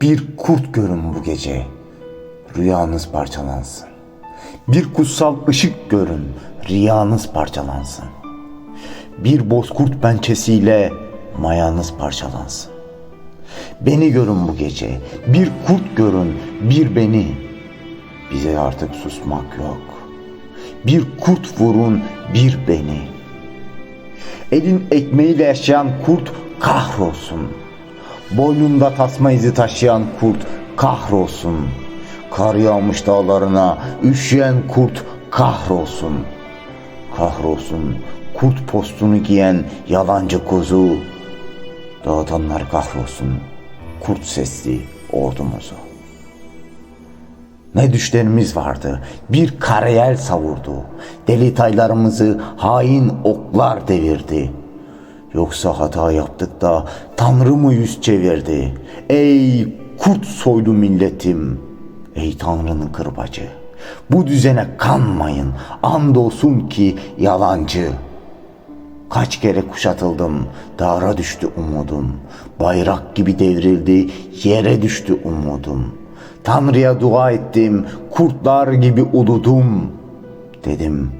Bir kurt görün bu gece, rüyanız parçalansın. Bir kutsal ışık görün, riyanız parçalansın. Bir bozkurt pençesiyle mayanız parçalansın. Beni görün bu gece, bir kurt görün, bir beni. Bize artık susmak yok. Bir kurt vurun, bir beni. Elin ekmeğiyle yaşayan kurt kahrolsun. Boynunda tasma izi taşıyan kurt kahrolsun. Kar yağmış dağlarına üşüyen kurt kahrolsun. Kahrolsun kurt postunu giyen yalancı kuzu. Dağıtanlar kahrolsun kurt sesli ordumuzu. Ne düşlerimiz vardı. Bir karayel savurdu. Deli taylarımızı hain oklar devirdi. Yoksa hata yaptık da Tanrı mı yüz çevirdi? Ey kurt soylu milletim. Ey Tanrı'nın kırbacı. Bu düzene kanmayın. Andolsun ki yalancı. Kaç kere kuşatıldım, dağra düştü umudum. Bayrak gibi devrildi, yere düştü umudum. Tanrı'ya dua ettim, kurtlar gibi uludum. Dedim,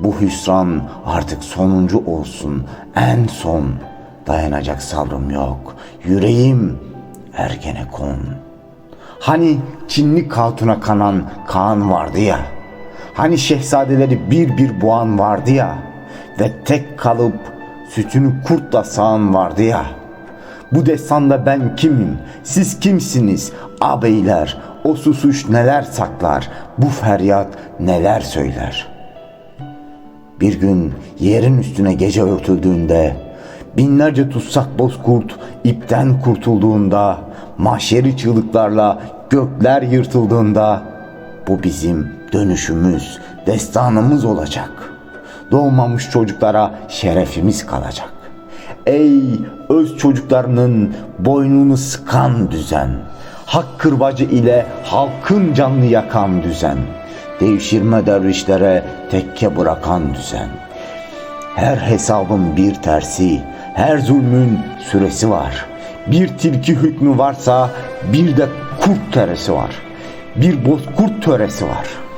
bu hüsran artık sonuncu olsun, en son. Dayanacak sabrım yok, yüreğim ergene kon. Hani Çinli Katun'a kanan Kaan vardı ya, hani şehzadeleri bir bir boğan vardı ya, ve tek kalıp sütünü kurtla sağan vardı ya. Bu destanda ben kimim, siz kimsiniz ağabeyler, o susuş neler saklar, bu feryat neler söyler. Bir gün yerin üstüne gece örtüldüğünde, binlerce tutsak bozkurt ipten kurtulduğunda, mahşeri çığlıklarla gökler yırtıldığında, bu bizim dönüşümüz, destanımız olacak.'' doğmamış çocuklara şerefimiz kalacak. Ey öz çocuklarının boynunu sıkan düzen, hak kırbacı ile halkın canını yakan düzen, devşirme dervişlere tekke bırakan düzen. Her hesabın bir tersi, her zulmün süresi var. Bir tilki hükmü varsa bir de kurt töresi var. Bir bozkurt töresi var.''